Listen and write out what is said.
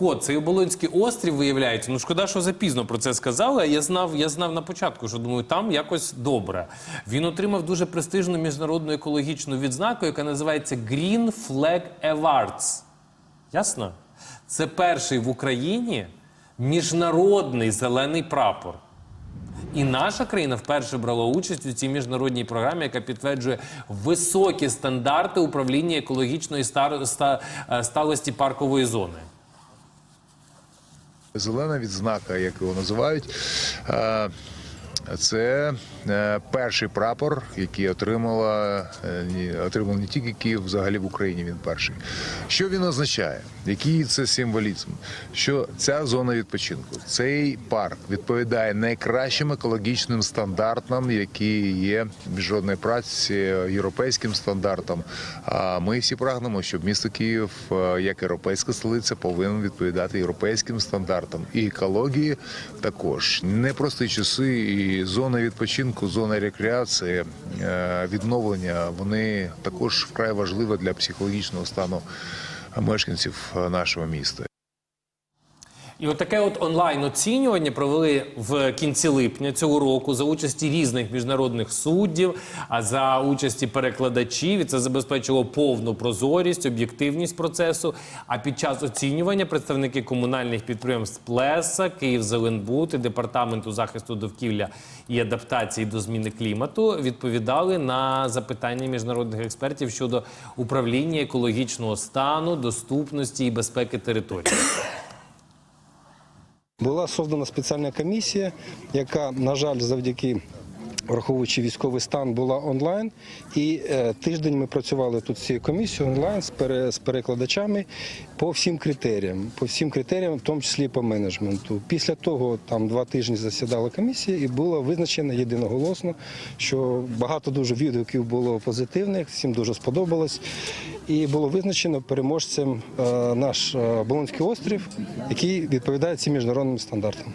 От, цей Оболонський острів виявляється. Ну шкода, що запізно про це сказали. Я знав, я знав на початку, що думаю, там якось добре. Він отримав дуже престижну міжнародну екологічну відзнаку, яка називається Green Flag Awards. Ясно? Це перший в Україні міжнародний зелений прапор. І наша країна вперше брала участь у цій міжнародній програмі, яка підтверджує високі стандарти управління екологічної е, сталості паркової зони. Зелена відзнака, як його називають, це е, перший прапор, який отримала е, отримав не тільки Київ, взагалі в Україні він перший. Що він означає? Який це символізм? Що ця зона відпочинку, цей парк відповідає найкращим екологічним стандартам, які є в міжнародній праці, європейським стандартам. А ми всі прагнемо, щоб місто Київ, е, як європейська столиця, повинен відповідати європейським стандартам і екології також. Непрості часи і зона відпочинку, зона рекреації, е, відновлення вони також вкрай важливі для психологічного стану мешканців нашого міста. І отаке от онлайн оцінювання провели в кінці липня цього року за участі різних міжнародних суддів, а за участі перекладачів. І це забезпечило повну прозорість, об'єктивність процесу. А під час оцінювання представники комунальних підприємств Плеса, Київзеленбуд і департаменту захисту довкілля і адаптації до зміни клімату відповідали на запитання міжнародних експертів щодо управління екологічного стану, доступності і безпеки території. Була создана спеціальна комісія, яка, на жаль, завдяки враховуючи військовий стан, була онлайн. І е, тиждень ми працювали тут з цією комісією онлайн з, пере, з перекладачами по всім критеріям, по всім критеріям, в тому числі по менеджменту. Після того там два тижні засідала комісія, і було визначено єдиноголосно, що багато дуже відгуків було позитивних, всім дуже сподобалось. І було визначено переможцем е, наш е, Болонський острів, який відповідає цим міжнародним стандартам.